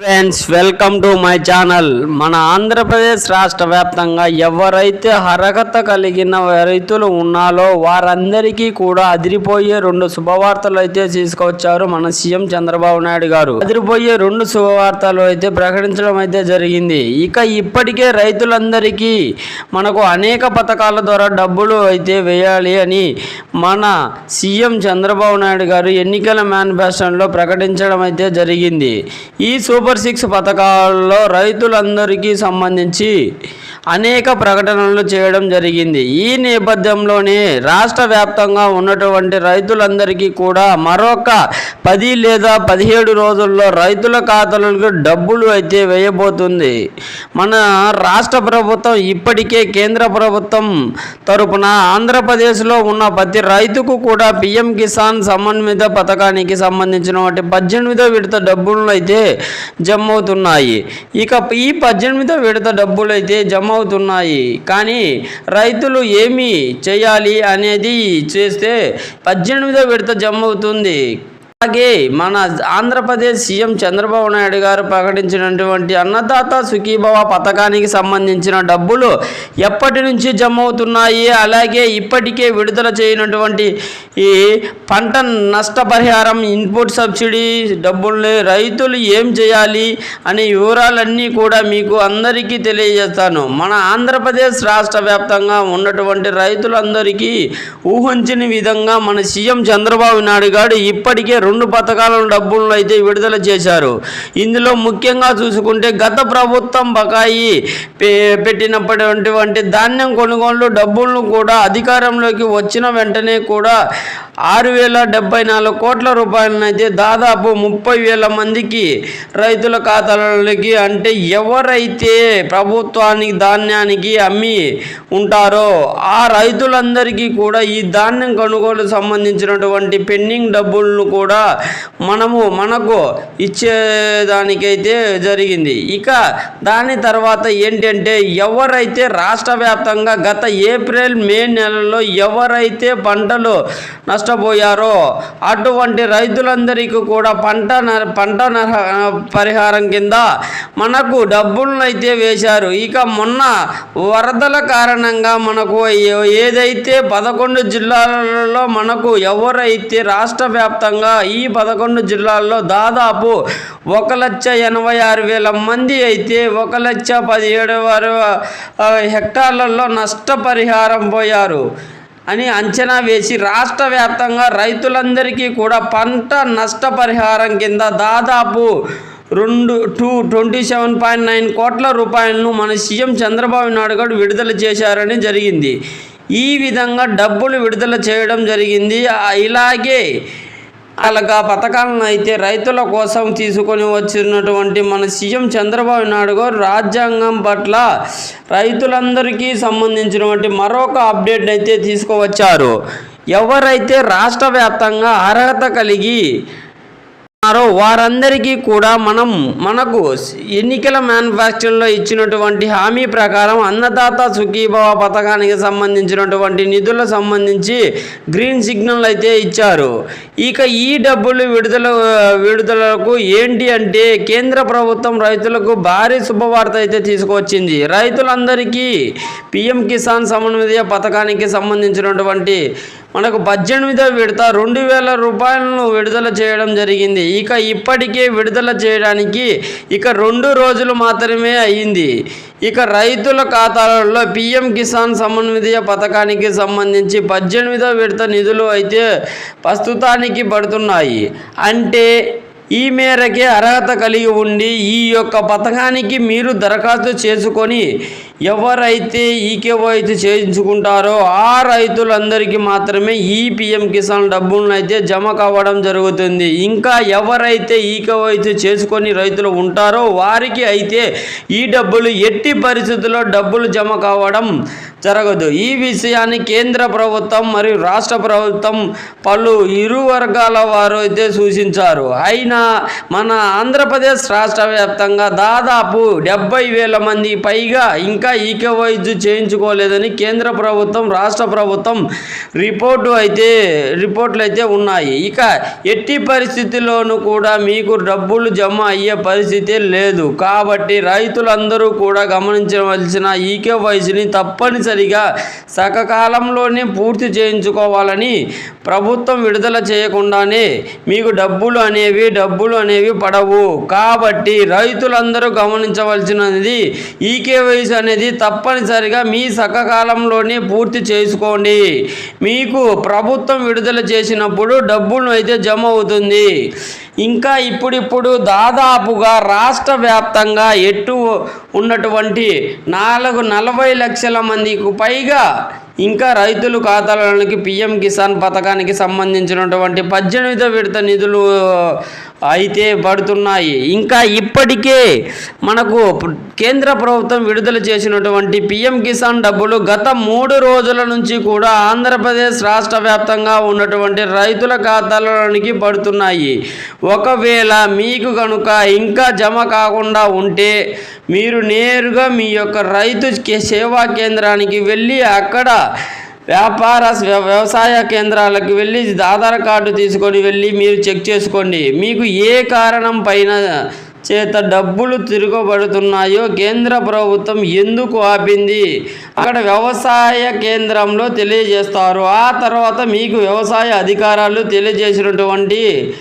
Friends welcome to my channel మన ఆంధ్రప్రదేశ్ రాష్ట్ర వ్యాప్తంగా ఎవరైతే అర్హత కలిగిన రైతులు ఉన్నారో వారందరికీ కూడా అదిరిపోయే రెండు శుభవార్తలు అయితే తీసుకొచ్చారు మన సీఎం చంద్రబాబు నాయుడు గారు. అదిరిపోయే రెండు శుభవార్తలు అయితే ప్రకటించడం అయితే జరిగింది. ఇక ఇప్పటికే రైతులందరికీ మనకు అనేక పథకాల ద్వారా డబ్బులు అయితే వేయాలి అని మన సీఎం చంద్రబాబు నాయుడు గారు ఎన్నికల మేనిఫెస్టోలో ప్రకటించడం అయితే జరిగింది. ఈ సూపర్ సూపర్ సిక్స్ పథకాల్లో రైతులందరికీ సంబంధించి అనేక ప్రకటనలు చేయడం జరిగింది. ఈ నేపథ్యంలోనే రాష్ట్ర వ్యాప్తంగా ఉన్నటువంటి రైతులందరికీ కూడా మరొక పది లేదా పదిహేడు రోజుల్లో రైతుల ఖాతాలకు డబ్బులు అయితే వేయబోతుంది. మన రాష్ట్ర ప్రభుత్వం ఇప్పటికే కేంద్ర ప్రభుత్వం తరపున ఆంధ్రప్రదేశ్లో ఉన్న ప్రతి రైతుకు కూడా పిఎం కిసాన్ సమన్విత పథకానికి సంబంధించిన వాటి పద్దెనిమిదో విడత డబ్బులను అయితే జమ అవుతున్నాయి ఇక ఈ పద్దెనిమిదో విడత డబ్బులు అయితే జమ అవుతున్నాయి కానీ రైతులు ఏమి చేయాలి అనేది చేస్తే పద్దెనిమిదో విడత జమ అవుతుంది అలాగే మన ఆంధ్రప్రదేశ్ సీఎం చంద్రబాబు నాయుడు గారు ప్రకటించినటువంటి అన్నదాత సుఖీభవ పథకానికి సంబంధించిన డబ్బులు ఎప్పటి నుంచి జమ అవుతున్నాయి అలాగే ఇప్పటికే విడుదల చేయనటువంటి ఈ పంట నష్టపరిహారం ఇన్పుట్ సబ్సిడీ డబ్బుల్ని రైతులు ఏం చేయాలి? అనే వివరాలన్నీ కూడా మీకు అందరికీ తెలియజేస్తాను. మన ఆంధ్రప్రదేశ్ రాష్ట్ర వ్యాప్తంగా ఉన్నటువంటి రైతులందరికీ ఊహించని విధంగా మన సీఎం చంద్రబాబు నాయుడు గారు ఇప్పటికే రెండు పథకాలను డబ్బులను అయితే విడుదల చేశారు. ఇందులో ముఖ్యంగా చూసుకుంటే గత ప్రభుత్వం బకాయి పె- పెట్టినటువంటి ధాన్యం కొనుగోలు డబ్బులను కూడా అధికారంలోకి వచ్చిన వెంటనే కూడా ఆరు వేల డెబ్బై నాలుగు కోట్ల రూపాయలనైతే దాదాపు ముప్పై వేల మందికి రైతుల ఖాతాలలోకి అంటే ఎవరైతే ప్రభుత్వానికి ధాన్యానికి అమ్మి ఉంటారో ఆ రైతులందరికీ కూడా ఈ ధాన్యం కొనుగోలు సంబంధించినటువంటి పెండింగ్ డబ్బులను కూడా మనము మనకు ఇచ్చేదానికైతే జరిగింది. ఇక దాని తర్వాత ఏంటంటే ఎవరైతే రాష్ట్ర వ్యాప్తంగా గత ఏప్రిల్ మే నెలలో ఎవరైతే పంటలు నష్టపోయారో అటువంటి రైతులందరికీ కూడా పంట న- పంట పరిహారం కింద మనకు డబ్బులను అయితే వేశారు. ఇక మొన్న వరదల కారణంగా మనకు ఏ- ఏదైతే పదకొండు జిల్లాలలో మనకు ఎవరైతే రాష్ట్ర వ్యాప్తంగా ఈ పదకొండు జిల్లాల్లో దాదాపు ఒక లక్ష ఎనభై ఆరు వేల మంది అయితే ఒక లక్ష పదిహేడు హెక్టార్లలో నష్టపరిహారం పోయారు. అని అంచనా వేసి రాష్ట్ర వ్యాప్తంగా రైతులందరికీ కూడా పంట నష్టపరిహారం కింద దాదాపు రెండు two twenty seven point nine కోట్ల రూపాయలను మన సీఎం చంద్రబాబు నాయుడు గారు విడుదల చేశారని జరిగింది. ఈ విధంగా డబ్బులు విడుదల చేయడం జరిగింది. ఇలాగే అలాగా పథకాలను అయితే రైతుల కోసం తీసుకొని వచ్చినటువంటి మన సీఎం చంద్రబాబు నాయుడు గారు రాజ్యాంగం పట్ల రైతులందరికీ సంబంధించినటువంటి మరొక అప్డేట్ అయితే తీసుకువచ్చారు. ఎవరైతే రాష్ట్ర వ్యాప్తంగా అర్హత కలిగి ఉన్నారో వారందరికీ కూడా మనం మనకు ఎన్నికల మేనిఫెస్టోలో ఇచ్చినటువంటి హామీ ప్రకారం అన్నదాత సుఖీభవ పథకానికి సంబంధించినటువంటి నిధుల సంబంధించి గ్రీన్ సిగ్నల్ అయితే ఇచ్చారు. ఇక ఈ డబ్బులు విడుదల విడుదలకు ఏంటి అంటే కేంద్ర ప్రభుత్వం రైతులకు భారీ శుభవార్త అయితే తీసుకొచ్చింది. రైతులందరికీ పిఎం కిసాన్ సమన్వయ పథకానికి సంబంధించినటువంటి మనకు పద్దెనిమిదో విడత రెండు వేల రూపాయలను విడుదల చేయడం జరిగింది. ఇక ఇప్పటికే విడుదల చేయడానికి ఇక రెండు రోజులు మాత్రమే అయ్యింది ఇక రైతుల ఖాతాలలో పిఎం కిసాన్ సమన్వయ పథకానికి సంబంధించి పద్దెనిమిదో విడత నిధులు అయితే ప్రస్తుతానికి పడుతున్నాయి. అంటే ఈ మేరకే అర్హత కలిగి ఉండి ఈ యొక్క పథకానికి మీరు దరఖాస్తు చేసుకొని ఎవరైతే ఈకేవైతే చేయించుకుంటారో ఆ రైతులందరికీ మాత్రమే ఈ పిఎం కిసాన్ డబ్బులను అయితే జమ కావడం జరుగుతుంది. ఇంకా ఎవరైతే ఈకేవైతే చేసుకొని రైతులు ఉంటారో వారికి అయితే ఈ డబ్బులు ఎట్టి పరిస్థితుల్లో డబ్బులు జమ కావడం జరగదు. ఈ విషయాన్ని కేంద్ర ప్రభుత్వం మరియు రాష్ట్ర ప్రభుత్వం పలు ఇరు వర్గాల వారు అయితే సూచించారు. అయినా మన ఆంధ్రప్రదేశ్ రాష్ట్ర వ్యాప్తంగా దాదాపు డెబ్బై వేల మంది పైగా ఇంకా ఈకేవైజ్ చేయించుకోలేదని కేంద్ర ప్రభుత్వం రాష్ట్ర ప్రభుత్వం రిపోర్టు అయితే రిపోర్ట్లు అయితే ఉన్నాయి. ఇక ఎట్టి పరిస్థితుల్లోనూ కూడా మీకు డబ్బులు జమ అయ్యే పరిస్థితి లేదు. కాబట్టి రైతులందరూ కూడా గమనించవలసిన ఈకేవైసీని తప్పనిసరిగా సకాలంలోనే పూర్తి చేయించుకోవాలని ప్రభుత్వం విడుదల చేయకుండానే మీకు డబ్బులు అనేవి డబ్బులు అనేవి పడవు. కాబట్టి రైతులందరూ గమనించవలసినది ఈ కేవైసీ అనేది తప్పనిసరిగా మీ సకకాలంలోనే పూర్తి చేసుకోండి. మీకు ప్రభుత్వం విడుదల చేసినప్పుడు డబ్బులు అయితే జమ అవుతుంది. ఇంకా ఇప్పుడిప్పుడు దాదాపుగా రాష్ట్ర వ్యాప్తంగా ఎటు ఉన్నటువంటి నాలుగు నలభై లక్షల మందికి పైగా ఇంకా రైతులు ఖాతాలలోకి పిఎం కిసాన్ పథకానికి సంబంధించినటువంటి పద్దెనిమిదో విడత నిధులు అయితే పడుతున్నాయి. ఇంకా ఇప్పటికే మనకు కేంద్ర ప్రభుత్వం విడుదల చేసినటువంటి పిఎం కిసాన్ డబ్బులు గత మూడు రోజుల నుంచి కూడా ఆంధ్రప్రదేశ్ రాష్ట్ర వ్యాప్తంగా ఉన్నటువంటి రైతుల ఖాతాలలోనికి పడుతున్నాయి. ఒకవేళ మీకు కనుక ఇంకా జమ కాకుండా ఉంటే మీరు నేరుగా మీ యొక్క రైతు సేవా కేంద్రానికి వెళ్ళి అక్కడ వ్యాపార వ్య- వ్యవసాయ కేంద్రాలకు వెళ్ళి ఆధార్ కార్డు తీసుకొని వెళ్ళి మీరు చెక్ చేసుకోండి. మీకు ఏ కారణం పైన చేత డబ్బులు తిరగబడుతున్నాయో కేంద్ర ప్రభుత్వం ఎందుకు ఆపింది? అక్కడ వ్యవసాయ కేంద్రంలో తెలియజేస్తారు. ఆ తర్వాత మీకు వ్యవసాయ అధికారాలు తెలియజేసినటువంటి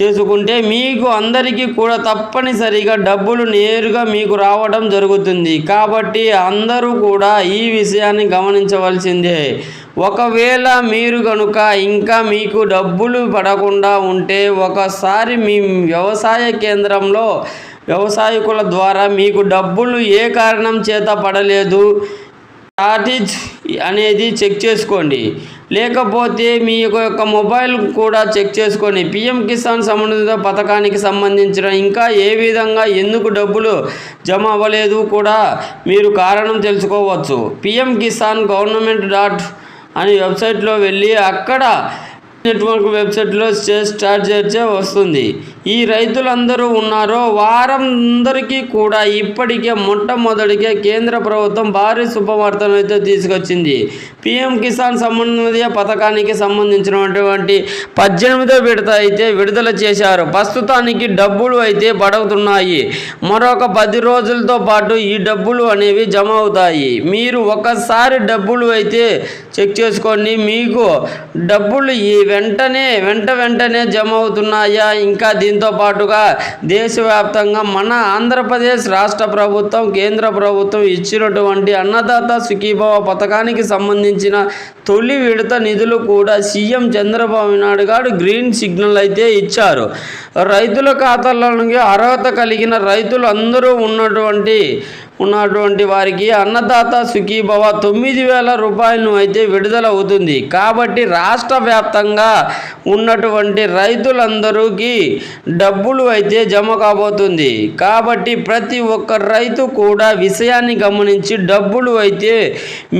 చేసుకుంటే మీకు అందరికీ కూడా తప్పనిసరిగా డబ్బులు నేరుగా మీకు రావడం జరుగుతుంది. కాబట్టి అందరూ కూడా ఈ విషయాన్ని గమనించవలసిందే. ఒకవేళ మీరు కనుక ఇంకా మీకు డబ్బులు పడకుండా ఉంటే ఒకసారి మీ వ్యవసాయ కేంద్రంలో వ్యవసాయకుల ద్వారా మీకు డబ్బులు ఏ కారణం చేత పడలేదు షార్టేజ్ అనేది చెక్ చేసుకోండి. లేకపోతే మీ యొక్క మొబైల్ కూడా చెక్ చేసుకొని పిఎం కిసాన్ సంబంధిత పథకానికి సంబంధించిన ఇంకా ఏ విధంగా ఎందుకు డబ్బులు జమ అవ్వలేదు కూడా మీరు కారణం తెలుసుకోవచ్చు. పిఎం కిసాన్ గవర్నమెంట్ డాట్ అనే వెబ్సైట్లో వెళ్ళి అక్కడ నెట్వర్క్ వెబ్సైట్లో చే- స్టార్ట్ చేసే వస్తుంది. ఈ రైతులందరూ ఉన్నారో వారందరికీ కూడా ఇప్పటికే మొట్టమొదటికే కేంద్ర ప్రభుత్వం భారీ శుభవార్తను అయితే తీసుకొచ్చింది. పిఎం కిసాన్ సంబంధిత పథకానికి సంబంధించినటువంటి పద్దెనిమిదో విడత అయితే విడుదల చేశారు. ప్రస్తుతానికి డబ్బులు అయితే పడుతున్నాయి మరొక పది రోజులతో పాటు ఈ డబ్బులు అనేవి జమ అవుతాయి. మీరు ఒకసారి డబ్బులు అయితే చెక్ చేసుకోండి. మీకు డబ్బులు ఈ వెంటనే వెంట వెంటనే జమ అవుతున్నాయా ఇంకా దీంతో పాటుగా దేశవ్యాప్తంగా మన ఆంధ్రప్రదేశ్ రాష్ట్ర ప్రభుత్వం కేంద్ర ప్రభుత్వం ఇచ్చినటువంటి అన్నదాత సుఖీభవ పథకానికి సంబంధించిన తొలి విడత నిధులు కూడా సీఎం చంద్రబాబు నాయుడు గారు గ్రీన్ సిగ్నల్ అయితే ఇచ్చారు. రైతుల ఖాతాలోనికి అర్హత కలిగిన రైతులు అందరూ ఉన్నటువంటి ఉన్నటువంటి వారికి అన్నదాత సుఖీభవ తొమ్మిది వేల రూపాయలను అయితే విడుదల అవుతుంది కాబట్టి రాష్ట్ర వ్యాప్తంగా ఉన్నటువంటి రైతులందరికీ డబ్బులు అయితే జమ కాబోతుంది. కాబట్టి ప్రతి ఒక్క రైతు కూడా విషయాన్ని గమనించి డబ్బులు అయితే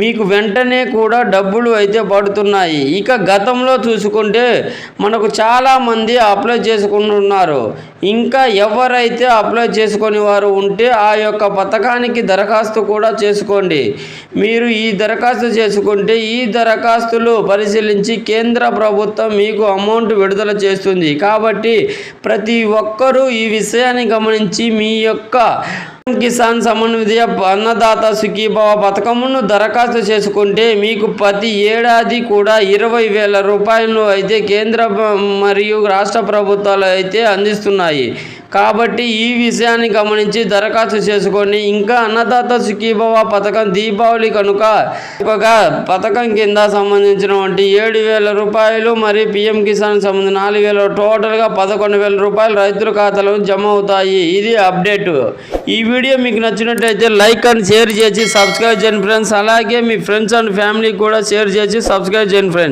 మీకు వెంటనే కూడా డబ్బులు అయితే పడుతున్నాయి. ఇక గతంలో చూసుకుంటే మనకు చాలామంది అప్లై చేసుకుంటున్నారు. ఇంకా ఎవరైతే అప్లై చేసుకునే వారు ఉంటే ఆ యొక్క పథకానికి దరఖాస్తు కూడా చేసుకోండి. మీరు ఈ దరఖాస్తు చేసుకుంటే ఈ దరఖాస్తులు పరిశీలించి కేంద్ర ప్రభుత్వం మీకు అమౌంట్ విడుదల చేస్తుంది. కాబట్టి ప్రతి ఒక్కరూ ఈ విషయాన్ని గమనించి మీ యొక్క కిసాన్ సమన్వయ అన్నదాత సుఖీభావ పథకమును దరఖాస్తు చేసుకుంటే మీకు ప్రతి ఏడాది కూడా ఇరవై వేల రూపాయలు అయితే కేంద్ర మరియు రాష్ట్ర ప్రభుత్వాలు అయితే అందిస్తున్నాయి. కాబట్టి ఈ విషయాన్ని గమనించి దరఖాస్తు చేసుకొని ఇంకా అన్నదాత సుఖీభవ పథకం దీపావళి కనుక ఒక పథకం కింద సంబంధించినటువంటి ఏడు వేల రూపాయలు మరియు పిఎం కిసాన్ సంబంధించిన నాలుగు వేల టోటల్గా పదకొండు వేల రూపాయలు రైతుల ఖాతాలో జమ అవుతాయి. ఇది అప్డేట్. ఈ వీడియో మీకు నచ్చినట్టయితే లైక్ అండ్ షేర్ చేసి సబ్స్క్రైబ్ చేయండి ఫ్రెండ్స్. అలాగే మీ ఫ్రెండ్స్ అండ్ ఫ్యామిలీకి కూడా షేర్ చేసి సబ్స్క్రైబ్ చేయండి ఫ్రెండ్స్.